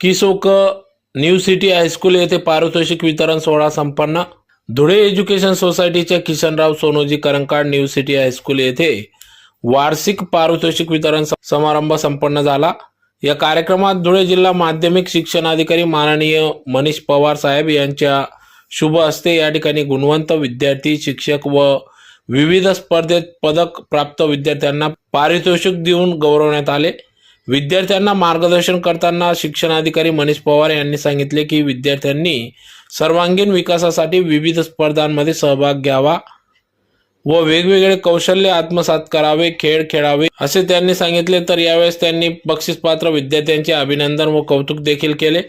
किसोक new city high school येथे पारितोषिक वितरण सोहळा संपन्न. धुळे एज्युकेशन सोसायटीच्या Kishanrao Sonoji Karankad new city high school येथे वार्षिक पारितोषिक वितरण स- समारंभ संपन्न झाला. या कार्यक्रमात धुळे जिल्हा माध्यमिक शिक्षणाधिकारी माननीय मनीष पवार साहेब यांच्या शुभ हस्ते या ठिकाणी गुणवंत विद्यार्थी शिक्षक व विविध स्पर्धेत पदक प्राप्त विद्यार्थ्यांना पारितोषिक देऊन गौरवण्यात आले. विद्यार्थ्यांना मार्गदर्शन करताना शिक्षणाधिकारी मनीष पवार यांनी सांगितले की विद्यार्थ्यांनी सर्वांगीण विकासासाठी विविध स्पर्धांमध्ये सहभाग घ्यावा व वेगवेगळे कौशल्य आत्मसात करावे खेळ खेळावे असे त्यांनी सांगितले. तर यावेळेस त्यांनी बक्षीसपात्र विद्यार्थ्यांचे अभिनंदन व कौतुक देखील केले.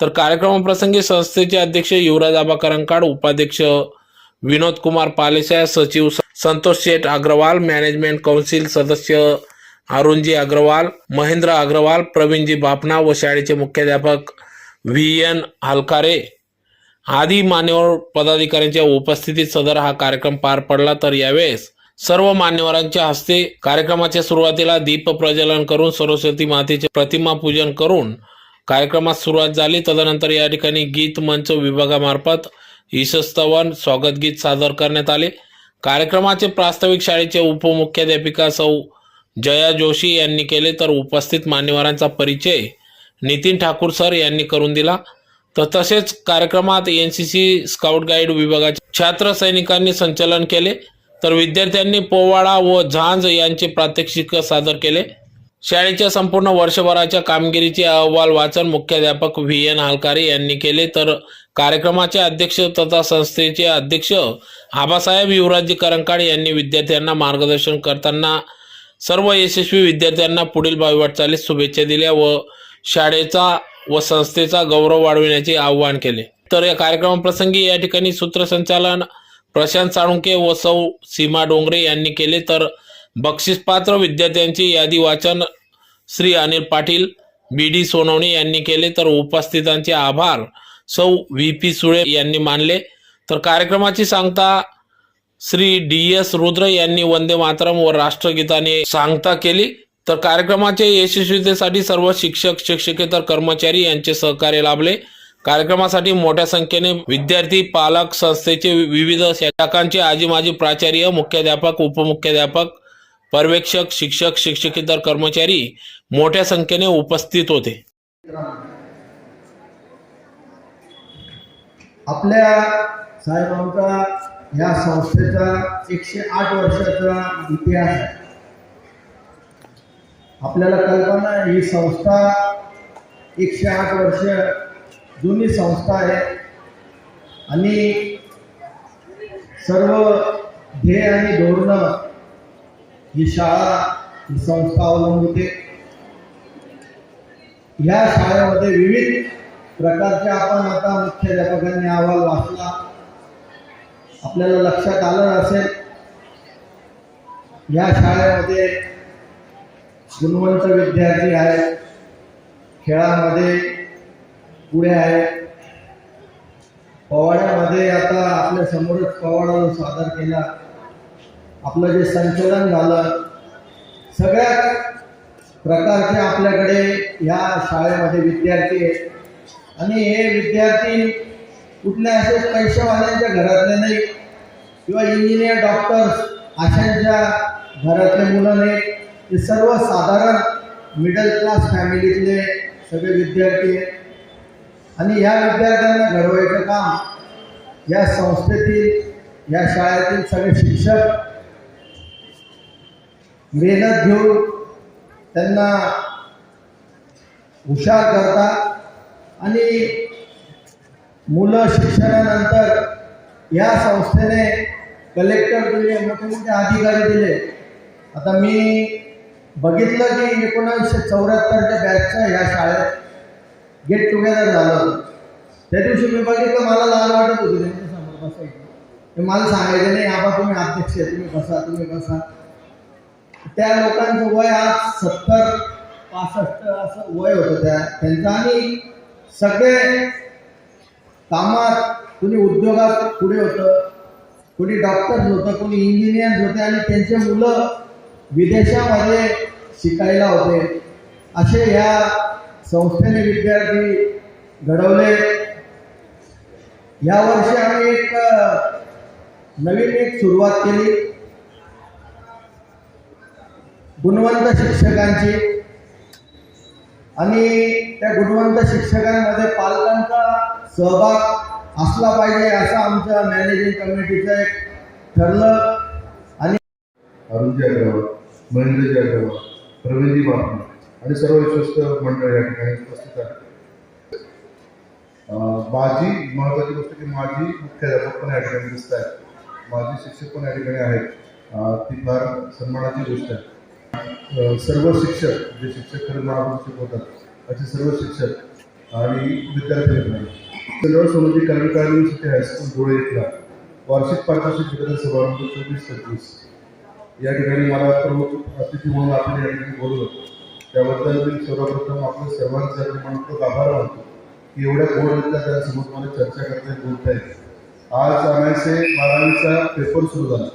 तर कार्यक्रमाप्रसंगी संस्थेचे अध्यक्ष युवराज आबा करंकाड उपाध्यक्ष विनोद कुमार पालेसाय सचिव संतोष शेठ अग्रवाल मॅनेजमेंट कौन्सिल सदस्य अरुणजी अग्रवाल महेंद्र अग्रवाल प्रवीणजी बापना व शाळेचे मुख्याध्यापक व्ही. एन. हलकारे. आदी मान्यवर पदाधिकाऱ्यांच्या उपस्थितीत सदर हा कार्यक्रम पार पडला. तर यावेळेस सर्व मान्यवरांच्या हस्ते कार्यक्रमाच्या सुरुवातीला दीप प्रज्वलन करून सरस्वती मातेचे प्रतिमा पूजन करून कार्यक्रमात सुरुवात झाली. तदनंतर या ठिकाणी गीत मंच विभागामार्फत ईशस्तवन स्वागत गीत सादर करण्यात आले. कार्यक्रमाचे प्रास्ताविक शाळेचे उपमुख्याध्यापिका सौ जया जोशी यांनी केले तर उपस्थित मान्यवरांचा परिचय नितीन ठाकूर सर यांनी करून दिला. तर तसेच कार्यक्रमात N C C scout guide विभागाच्या छात्र सैनिकांनी संचलन केले. तर विद्यार्थ्यांनी पोवाडा व झांज यांचे प्रात्यक्षिक सादर केले. शाळेच्या संपूर्ण वर्षभराच्या कामगिरीचे अहवाल वाचन मुख्याध्यापक व्ही एन हलकारे यांनी केले. तर कार्यक्रमाचे अध्यक्ष तथा संस्थेचे अध्यक्ष आबासाहेब युवराजी करंकाड यांनी विद्यार्थ्यांना मार्गदर्शन करताना सर्व यशस्वी विद्यार्थ्यांना पुढील भावी वाटचालीस शुभेच्छा दिल्या व शाळेचा व संस्थेचा गौरव वाढविण्याचे आवाहन केले. तर या कार्यक्रमाप्रसंगी या ठिकाणी सूत्रसंचालन प्रशांत साळुंके व सौ सीमा डोंगरे यांनी केले. तर बक्षीसपात्र विद्यार्थ्यांची यादी वाचन श्री अनिल पाटील बी डी सोनवणे यांनी केले. तर उपस्थितांचे आभार सौ व्ही पी सुळे यांनी मानले. तर कार्यक्रमाची सांगता श्री डी एस रुद्र यांनी वंदे मातरम व राष्ट्रगीताने सांगता केली. तर कार्यक्रमाच्या यशस्वीतेसाठी सर्व शिक्षक शिक्षकेतर कर्मचारी यांचे सहकार्य लाभले. कार्यक्रमासाठी मोठ्या संख्येने विद्यार्थी पालक संस्थेचे विविध शाखांचे आजी माजी प्राचार्य मुख्याध्यापक उपमुख्याध्यापक पर्यवेक्षक शिक्षक शिक्षकेतर कर्मचारी मोठ्या संख्येने उपस्थित होते. आपल्या साहेबांचा या संस्थेचा एकशे आठ वर्षाचा इतिहास आहे. आपल्याला कल्पना ही संस्था एकशे आठ वर्ष जुनी संस्था आहे. आणि सर्व ध्येय आणि धोरणं ही शाळा ही संस्था अवलंबते या शाळेमध्ये विविध प्रकारचे आपण आता मुख्याध्यापकांनी अहवाल वाचला. आपल्याला लक्षात आलं असेल या शाळेमध्ये गुणवंत विद्यार्थी आहेत खेळामध्ये पुढे आहेत. पोवाड्यामध्ये आता आपल्या समोरच पोवाडा सादर केला. आपलं जे संचलन झालं सगळ्या प्रकारचे आपल्याकडे या शाळेमध्ये विद्यार्थी आहेत. आणि हे विद्यार्थी कुठल्या असे पैशावाल्यांच्या घरातले नाही किंवा इंजिनियर डॉक्टर्स अशांच्या घरातले मुलं नाही. ते सर्व साधारण मिडल क्लास फॅमिलीतले सगळे विद्यार्थी आहेत. आणि ह्या विद्यार्थ्यांना घडवायचं काम या संस्थेतील या शाळेतील सगळे शिक्षक मेहनत घेऊन त्यांना हुशार करतात. आणि मुलं शिक्षणानंतर या संस्थेने कलेक्टर दिले मोठे मोठे अधिकारी दिले. आता मी बघितलं की एकोणीसशे चौऱ्याहत्तरच्या बॅचचं ह्या शाळेत गेट टुगेदर झालं होतं. त्या दिवशी मी बघितलं मला लाज वाटत होती. त्यांच्यासमोर ते मला सांगायचं नाही आबा तुम्ही अध्यक्ष आहे तुम्ही बसा तुम्ही बसा. त्या लोकांचं वय आज सत्तर पासष्ट असं वय होतं त्या. त्यांचं आणि सगळे कामात कुणी उद्योगात पुढे होतं कुणी डॉक्टर्स होतं कुणी इंजिनियर्स होते आणि त्यांचे मुलं विदेशामध्ये शिकायला होते. असे या संस्थेने विद्यार्थी घडवले. यावर्षी आम्ही एक नवीन एक सुरुवात केली. गुणवंत शिक्षकांची. आणि त्या गुणवंत शिक्षकांमध्ये पालकांचा सहभाग असला पाहिजे असं आमच्या मॅनेजिंग कमिटीचं एक ठरलं. आणि अरुणजी अग्रवाल महेंद्रजी अग्रवाल प्रवीणजी बापू आणि सर्व विश्वस्त मंडळ या ठिकाणी उपस्थित आहेत. माझी महत्वाची गोष्ट की माझी मुख्याध्यापक पण या ठिकाणी दिसत आहेत. माझी शिक्षक पण या ठिकाणी आहेत. ती फार सन्मानाची गोष्ट आहे. सर्व शिक्षक जे शिक्षक खरं मनापासून शिकवतात असे सर्व शिक्षक आणि विद्यार्थी मित्रांनो चंद्रराव सोनोजी कर्मकार हायस्कूल धुळे इथला वार्षिक पारितोषिक वितरण समारंभ चोवीस पंचवीस या ठिकाणी मला प्रमुख अतिथी म्हणून आपण या ठिकाणी बोललो. त्याबद्दल मी सर्वप्रथम आपल्या सर्वांचा मी म्हणतो आभार मानतो की एवढ्या गोड विद्यार्थ्यांसमोर मला चर्चा करता बोलता येईल आज आणायचे बारावीचा पेपर सुरू झाला.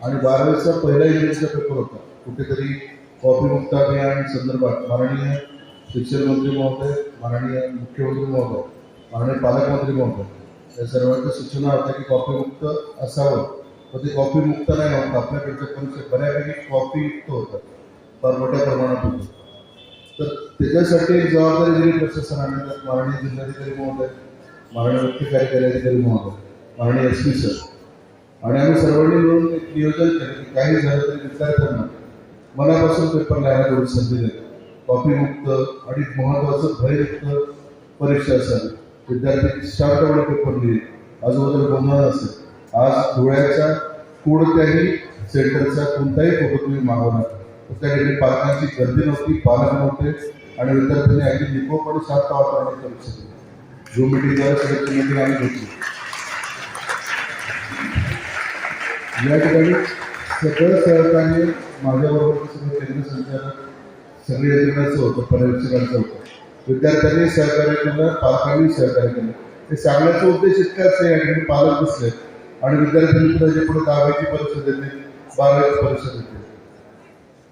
आणि बारावीचा पहिला इंग्रजीचा पेपर होता. कुठेतरी कॉपी मुक्त अभियान संदर्भात माननीय शिक्षण मंत्री महोदय माननीय मुख्यमंत्री महोदय. माननीय पालकमंत्री म्हणतो या सर्वांच्या सूचना होत्या की कॉपी मुक्त असावं. पण ते कॉपी मुक्त नाही होतं. आपल्याकडच्या परीक्षेत बऱ्यापैकी कॉपी युक्त होतात. फार मोठ्या प्रमाणात होतं. तर त्याच्यासाठी एक जबाबदारी दिली प्रशासनाने. तर माननीय जिल्हाधिकारी महोदय माननीय मुख्य कार्यकारी अधिकारी महोदय माननीय एस पी सर आणि आम्ही सर्वांनी मिळून एक नियोजन केलं की काही झालं तरी विद्यार्थ्यांना मनापासून पेपर लिहायला थोडी संधी देतो कॉपी मुक्त आणि महत्वाचं भयमुक्त परीक्षा असावी. विद्यार्थी शांतपणे पेपर लिहिले आजूबाजूला गोंधळ असेल. आज धुळ्याच्या कोणत्याही सेंटरचा कोणताही फोटो तुम्ही मागवला तर त्या ठिकाणी पालकांची गर्दी नव्हती पालक नव्हते आणि विद्यार्थ्यांनी अगदी निकोपणे शांत वातावरण करू दिली झूम मिटिंगद्वारे सगळ्याची मिटिंग आम्ही घेतली. या ठिकाणी सगळं सहकार्य माझ्याबरोबर सगळं केंद्र संचालक सगळे यंत्रणाचं होतं पर्यवेक्षकांचं होतं. विद्यार्थ्यांनी सहकार्य केलं पालकांनी सहकार्य केलं. हे सांगण्याचा उद्देश इतकाच आहे या ठिकाणी पालक दिसले आणि विद्यार्थी मित्र जे पुढे दहावीची परीक्षा देते बारावीची परीक्षा देते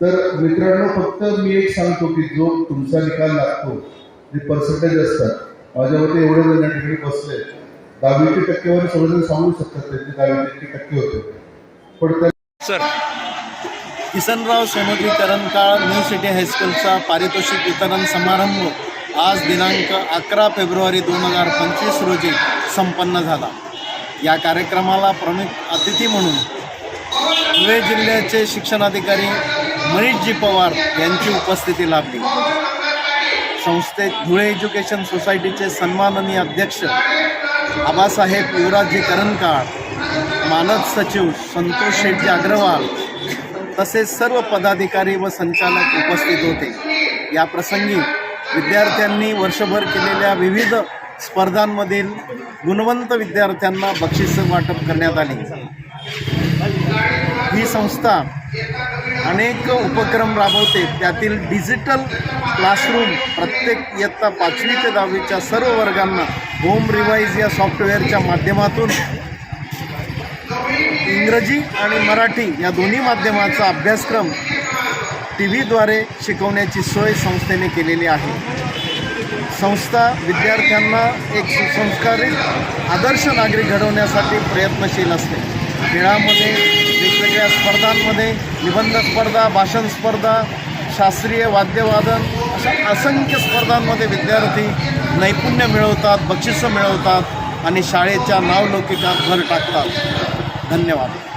तर मित्रांनो फक्त मी एक सांगतो की जो तुमचा निकाल लागतो जे पर्सेंटेज असतात माझ्या मते एवढे जण या ठिकाणी बसले. दहावीची टक्केवारी सर्वजण सांगू शकतात त्यांची दहावीची टक्के होते. पण त्या sir Kisanrao Somoji Karankal new city हायस्कूलचा पारितोषिक वितरण समारंभ. आज दिनांक अकरा फेब्रुवारी दोन हजार पंचवीस रोजी संपन्न झाला. या कार्यक्रमाला प्रमुख अतिथी म्हणून धुळे जिल्ह्याचे शिक्षणाधिकारी मनीषजी पवार यांची उपस्थिती लाभली. संस्थेत धुळे एज्युकेशन सोसायटीचे सन्माननीय अध्यक्ष आबासाहेब युवराजजी करणकाळ मानद सचिव संतोष शेटजी अग्रवाल तसेच सर्व पदाधिकारी व संचालक उपस्थित होते. या प्रसंगी विद्यार्थ्यांनी वर्षभर केलेल्या विविध स्पर्धांमधील गुणवंत विद्यार्थ्यांना बक्षिसं वाटप करण्यात आली. ही संस्था अनेक उपक्रम राबवते. त्यातील डिजिटल क्लासरूम प्रत्येक इयत्ता पाचवी ते दहावीच्या सर्व वर्गांना होम रिवाईज या सॉफ्टवेअरच्या माध्यमातून इंग्रजी आणि मराठी या दोन्ही माध्यमाचा अभ्यासक्रम टी व्हीद्वारे शिकवण्याची सोय संस्थेने केलेली आहे. संस्था विद्यार्थ्यांना एक सुसंस्कारित आदर्श नागरिक घडवण्यासाठी प्रयत्नशील असते. खेळामध्ये वेगवेगळ्या स्पर्धांमध्ये निबंध स्पर्धा भाषण स्पर्धा शास्त्रीय वाद्यवादन अशा असंख्य स्पर्धांमध्ये विद्यार्थी नैपुण्य मिळवतात बक्षिसं मिळवतात आणि शाळेच्या नावलौकिकात भर टाकतात. धन्यवाद.